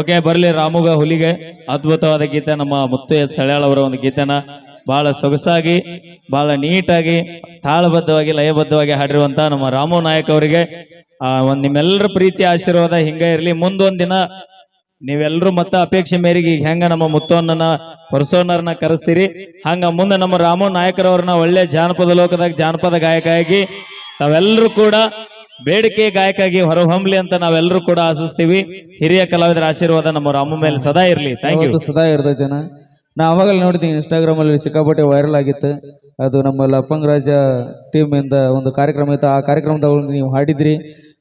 Okay, ಬರಲಿ ರಾಮುಗ ಹುಲಿಗೆ. ಅದ್ಭುತವಾದ ಗೀತೆ. ನಮ್ಮ ಮುತ್ತು ಎಸ್ ಅವರ ಒಂದು ಗೀತೆನ ಬಹಳ ಸೊಗಸಾಗಿ, ಬಹಳ ನೀಟಾಗಿ, ತಾಳಬದ್ಧವಾಗಿ, ಲಯಬದ್ಧವಾಗಿ ಹಾಡಿರುವಂತ ನಮ್ಮ ರಾಮು ನಾಯಕ್ ಅವರಿಗೆ, ಆ, ಒಂದ್ ನಿಮ್ಮೆಲ್ಲರ ಪ್ರೀತಿ, ಆಶೀರ್ವಾದ ಹಿಂಗ ಇರಲಿ. ಮುಂದೊಂದ್ ದಿನ ನೀವೆಲ್ಲರೂ ಮತ್ತ ಅಪೇಕ್ಷೆ ಮೇರೆಗೆ ಈಗ ಹೆಂಗ ನಮ್ಮ ಮುತ್ತವನ್ನ ಪರ್ಸೋನರ್ನ ಕರೆಸ್ತೀರಿ. ಹಂಗ ಮುಂದೆ ನಮ್ಮ ರಾಮು ನಾಯಕರವ್ರನ್ನ ಒಳ್ಳೆ ಜಾನಪದ ಲೋಕದಾಗ ಜಾನಪದ ಗಾಯಕ ಆಗಿ ತಾವೆಲ್ಲರೂ ಕೂಡ ಬೇಡಿಕೆ ಗಾಯಕಾಗಿ ಹೊರಹೊಮ್ಮಲಿ ಅಂತ ನಾವೆಲ್ಲರೂ ಕೂಡ ಆಶಿಸ್ತೀವಿ. ಹಿರಿಯ ಕಲಾವಿದರ ಆಶೀರ್ವಾದ ನಮ್ಮ ರಾಮು ಮೇಲೆ ಸದಾ ಇರಲಿ. ಥ್ಯಾಂಕ್ ಯು ಸದಾ ಇರ್ತೈತೆ ನಾ ಅವಾಗಲೇ ನೋಡಿದ್ದೀನಿ ಇನ್ಸ್ಟಾಗ್ರಾಮ್ ಅಲ್ಲಿ ಸಿಕ್ಕಾಪಟ್ಟೆ ವೈರಲ್ ಆಗಿತ್ತು. ಅದು ನಮ್ಮ ಲಪ್ಪಂಗ್ ರಾಜ ಟೀಮ್ ಇಂದ ಒಂದು ಕಾರ್ಯಕ್ರಮ ಇತ್ತು. ಆ ಕಾರ್ಯಕ್ರಮದ ನೀವು ಹಾಡಿದ್ರಿ.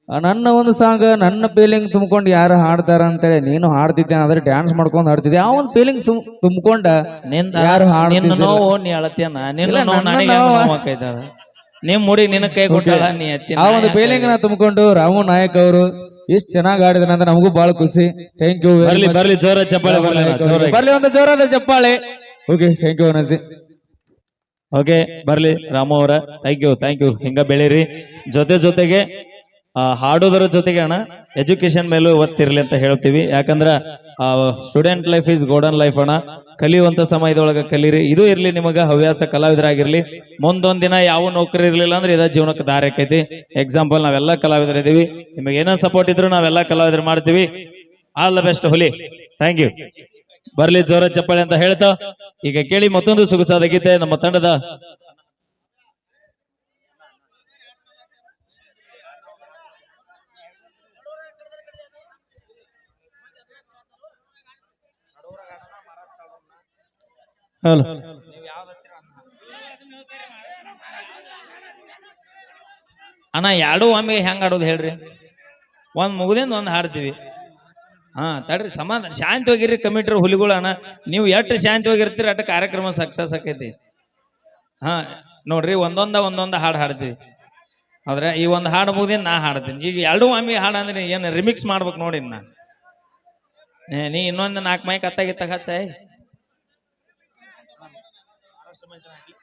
ಆ, ನನ್ನ ಒಂದು ಸಾಂಗ್ ನನ್ನ ಫೀಲಿಂಗ್ ತುಂಬಿಕೊಂಡು ಯಾರು ಹಾಡ್ತಾರ ಅಂತೇಳಿ ನೀನು ಹಾಡ್ತಿದ್ದೆ ಅಂದ್ರೆ ಡ್ಯಾನ್ಸ್ ಮಾಡ್ಕೊಂಡು ಹಾಡ್ತಿದ್ದೆ. ಆ ಒಂದು ಫೀಲಿಂಗ್ ತುಂಬಿಕೊಂಡ ನಿಂದ ಯಾರು ನಿನ್ನ ಹಾಡ್ತಿದ್ದಿಲ್ಲ. ನೋವು ನೀ ಅಳತಿಯನ್ನ ನಿನ್ನ ಇಲ್ಲ, ನೋವು ನನ್ನ ನನಗೆ ನೋವು. ನೋವು ಆಕೈತದ. ನಿಮ್ ಮುಡಿ ನಿನ್ನ ಕೈ ಕೊಟ್ಟಲ್ಲ ನೀ ಎತ್ತಿ ಆ ಒಂದು ಫೀಲಿಂಗ್ನ ತುಂಬಿಕೊಂಡು ರಾಮು ನಾಯಕ್ ಅವರು ಎಷ್ಟು ಚೆನ್ನಾಗಿ ಆಡಿದ್ರೆ ಅಂತ ನಮಗೂ ಬಹಳ ಖುಷಿ. ಥ್ಯಾಂಕ್ ಯು ಬರ್ಲಿ ಬರ್ಲಿ ಜೋರ ಚಪ್ಪಾಳೆ ಬರ್ಲಿ ಬರಲಿ ಬರ್ಲಿ ಒಂದು ಜೋರಾದ ಚಪ್ಪಾಳೆ. ಓಕೆ ಥ್ಯಾಂಕ್ ಯು ಅನಸಿ ಓಕೆ ಬರ್ಲಿ ರಾಮು ಅವರ. ಥ್ಯಾಂಕ್ ಯು ಥ್ಯಾಂಕ್ ಯು ಹಿಂಗ ಬೆಳೀರಿ. ಜೊತೆ ಜೊತೆಗೆ ಹಾಡೋದರ ಜೊತೆಗೆ ಅಣ್ಣ ಎಜುಕೇಶನ್ ಮೇಲೂ ಒತ್ತಿರ್ಲಿ ಅಂತ ಹೇಳ್ತೀವಿ. ಯಾಕಂದ್ರ student life is golden life ಅಣ್ಣ. ಕಲಿಯುವಂತ ಸಮಯದೊಳಗೆ ಕಲೀರಿ. ಇದು ಇರಲಿ ನಿಮಗ ಹವ್ಯಾಸ ಕಲಾವಿದರಾಗಿರ್ಲಿ. ಮುಂದೊಂದ್ ದಿನ ಯಾವ ನೌಕರಿ ಇರ್ಲಿಲ್ಲ ಅಂದ್ರೆ ಇದ ಜೀವನಕ್ಕೆ ದಾರಿ ಆಕೈತಿ. ಎಕ್ಸಾಂಪಲ್ ನಾವೆಲ್ಲ ಕಲಾವಿದರಿದ್ದೀವಿ ನಿಮಗೆ ಏನೋ ಸಪೋರ್ಟ್ ಇದ್ರು ನಾವೆಲ್ಲ ಕಲಾವಿದರು ಮಾಡ್ತೀವಿ. ಆಲ್ ದ ಬೆಸ್ಟ್ ಹುಲಿ. ಥ್ಯಾಂಕ್ ಯು ಬರ್ಲಿ ಜೋರ ಚಪ್ಪಾಳೆ ಅಂತ ಹೇಳ್ತಾ. ಈಗ ಕೇಳಿ ಮತ್ತೊಂದು ಸೊಗಸಾದ ಗೀತೆ. ನಮ್ಮ ತಂಡದ ಹಲೋ. ಅಣ್ಣ, ಎರಡು ಒಮ್ಮೆಗೆ ಹೆಂಗ್ ಆಡೋದು ಹೇಳ್ರಿ? ಒಂದ್ ಮುಗ್ದಿಂದ ಒಂದ್ ಹಾಡ್ತೀವಿ. ಹಾ, ತಡ್ರಿ ಸಮಾಧಾನ ಶಾಂತವಾಗಿರ್ರಿ ಕಮಿಟ್ರಿ ಹುಲಿಗಳು ಅಣ್ಣ. ನೀವು ಎಷ್ಟು ಶಾಂತವಾಗಿರ್ತೀರಿ, ಅಷ್ಟು ಕಾರ್ಯಕ್ರಮ ಸಕ್ಸಸ್ ಆಕೈತಿ. ಹಾ, ನೋಡ್ರಿ, ಒಂದೊಂದ ಒಂದೊಂದ ಹಾಡು ಹಾಡ್ತೀವಿ. ಆದ್ರೆ ಈ ಒಂದು ಹಾಡು ಮುಗ್ದಿಂದ ನಾ ಹಾಡ್ತೀನಿ. ಈಗ ಎರಡು ಒಮ್ಮೆ ಹಾಡು ಅಂದ್ರೆ ಏನು ರಿಮಿಕ್ಸ್ ಮಾಡ್ಬೇಕು ನೋಡಿ ನಾ ನೀ ಇನ್ನೊಂದು ನಾಲ್ಕು ಮೈಕ್ harus arah lagi.